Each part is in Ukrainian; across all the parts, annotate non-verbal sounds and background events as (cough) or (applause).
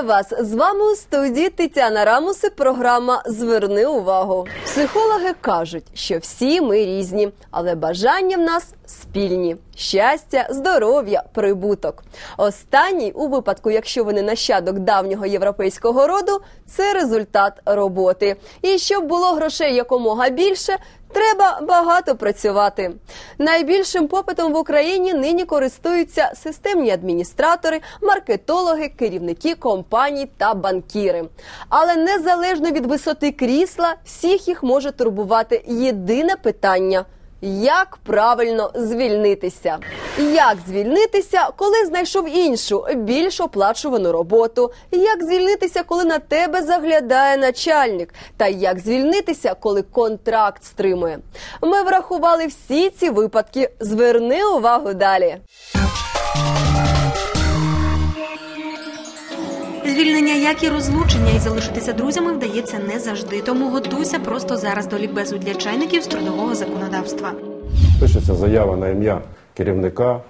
Вітаю вас! З вами у студії Тетяна Рамус і програма Зверни увагу. Психологи кажуть, що всі ми різні, але бажання в нас спільні: щастя, здоров'я, прибуток. Останній, у випадку, якщо ви не нащадок давнього європейського роду, це результат роботи. І щоб було грошей якомога більше. Треба багато працювати. Найбільшим попитом в Україні нині користуються системні адміністратори, маркетологи, керівники компаній та банкіри. Але незалежно від висоти крісла, всіх їх може турбувати єдине питання. Як правильно звільнитися? Як звільнитися, коли знайшов іншу більш оплачувану роботу? Як звільнитися, коли на тебе заглядає начальник? Та як звільнитися, коли контракт стримує? Ми врахували всі ці випадки. Зверни увагу далі. Звільнення, як і розлучення, і залишитися друзями вдається не завжди. Тому готуйся просто зараз до лікбезу для чайників з трудового законодавства. Пишеться заява на ім'я керівника.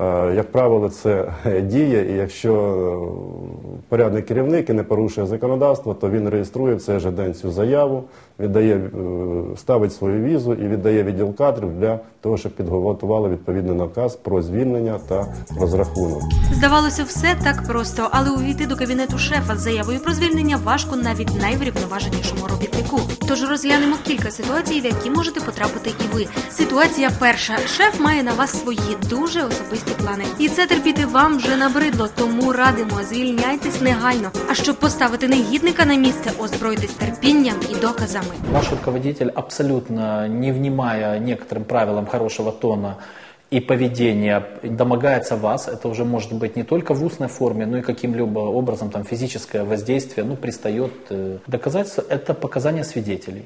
Е, Як правило, це (laughs) діє, і якщо е, порядний керівник і не порушує законодавство, то він реєструє в цей же день цю заяву, віддає, е, ставить свою візу і віддає відділ кадрів для того, щоб підготували відповідний наказ про звільнення та розрахунок. Здавалося, все так просто, але увійти до кабінету шефа з заявою про звільнення важко навіть найврівноваженішому робітнику. Тож розглянемо кілька ситуацій, в які можете потрапити і ви. Ситуація перша: шеф має на вас свої дуже особисті плани, і це терпіти вам вже набридло. Тому радимо звільняйтесь негайно. А щоб поставити негідника на місце, озбройтесь терпінням і доказами. Ваш руководитель, абсолютно не внимая некоторым правилам хорошего тона и поведения, домогается вас. Это уже может быть не только в устной форме, но и каким-либо образом там, физическое воздействие, ну, пристает. э, Доказательство – это показания свидетелей.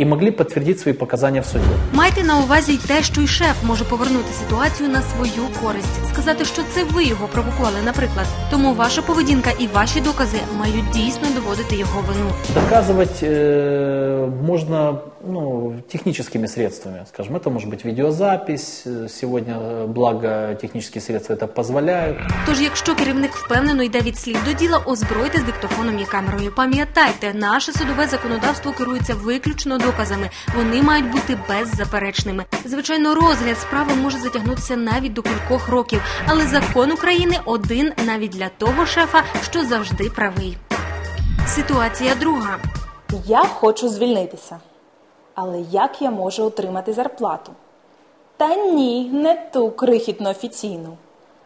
И могли подтвердить свои показания в суде. Майте на увазі й те, що й шеф може повернути ситуацію на свою користь, сказати, що це ви його провокували, наприклад. Тому ваша поведінка і ваші докази мають дійсно доводити його вину. Доказывать э, можно ну, техническими средствами, скажем, это может быть видеозапись. Э, Сегодня, э, благо, технические средства это позволяют. Тож, якщо керівник впевнено йде від слів до діла, озбройте з диктофоном і камерою. Пам'ятайте, наше судове законодавство керується виключно доказами. Вони мають бути беззаперечними. Звичайно, розгляд справи може затягнутися навіть до кількох років, але закон України один навіть для того шефа, що завжди правий. Ситуація друга. Я хочу звільнитися. Але як я можу отримати зарплату? Та ні, не ту крихітну офіційну,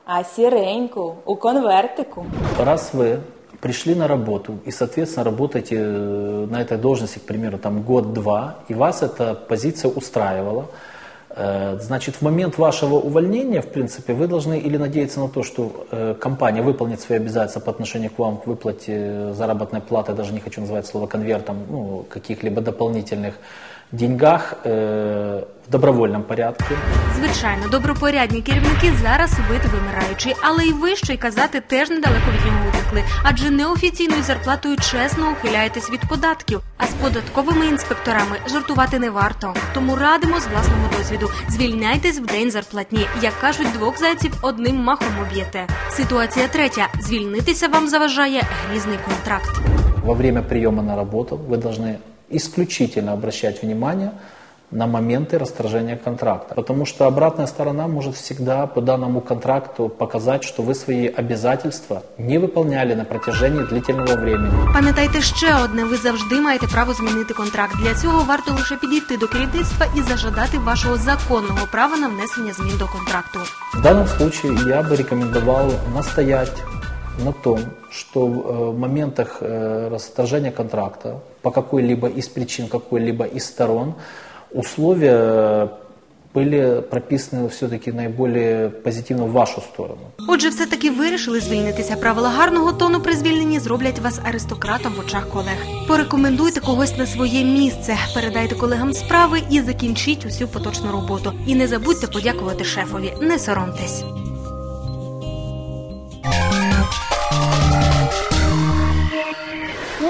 а сіреньку у конвертику. Раз вы пришли на работу и, соответственно, работаете э, на этой должности, к примеру, там год-два, и вас эта позиция устраивала, э, значит, в момент вашего увольнения, в принципе, вы должны или надеяться на то, что э, компания выполнит свои обязательства по отношению к вам к выплате заработной платы, даже не хочу называть слово конвертом, ну, каких-либо дополнительных деньгах э, в добровольном порядке. Звичайно, добропорядні керівники зараз вид вимираючий, але й ви що й казати теж недалеко від нього утекли, адже неофіційною зарплатою чесно ухиляєтесь від податків. А з податковими інспекторами жартувати не варто. Тому радимо з власного досвіду. Звільняйтесь в день зарплатні. Як кажуть, двох зайців одним махом об'єте. Ситуація третя: звільнитися вам заважає грізний контракт. Во время приема на работу вы должны исключительно обращать внимание на моменты расторжения контракта. Потому что обратная сторона может всегда по данному контракту показать, что вы свои обязательства не выполняли на протяжении длительного времени. Пам'ятайте ще одне: ви завжди маєте право змінити контракт. Для цього варто лише підійти до керівництва і зажадати вашого законного права на внесення змін до контракту. В данном случае я бы рекомендовал настоять на том, что э, в моментах э, расторжения контракта по какой-либо из причин, какой-либо из сторон условия были прописаны все-таки наиболее позитивно в вашу сторону. Отже, все таки вирішили звільнитися. Правила гарного тону при звільненні зроблять вас аристократом в очах колег. Порекомендуйте когось на своє місце, передайте колегам справи і закінчіть усю поточну роботу. І не забудьте подякувати шефові. Не соромтесь.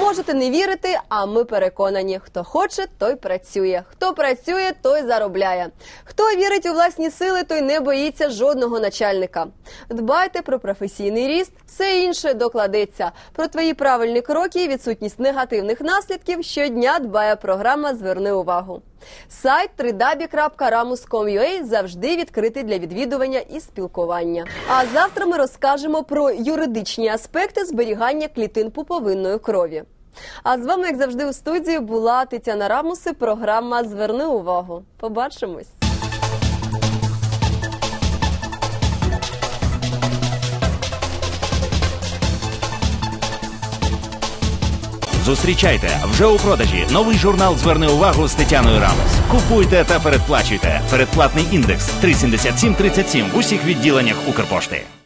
Можете не вірити, а ми переконані, хто хоче, той працює. Хто працює, той заробляє. Хто вірить у власні сили, той не боїться жодного начальника. Дбайте про професійний ріст, все інше докладеться. Про твої правильні кроки і відсутність негативних наслідків щодня дбає програма Зверни увагу. Сайт www.ramus.com.ua завжди відкритий для відвідування і спілкування. А завтра ми розкажемо про юридичні аспекти зберігання клітин пуповинної крові. А з вами, як завжди, у студії була Тетяна Рамуси. Програма Зверни увагу. Побачимось. Зустрічайте вже у продажі новий журнал Зверни увагу з Тетяною Рамос. Купуйте та передплачуйте. Передплатний індекс 37737 в усіх відділеннях Укрпошти.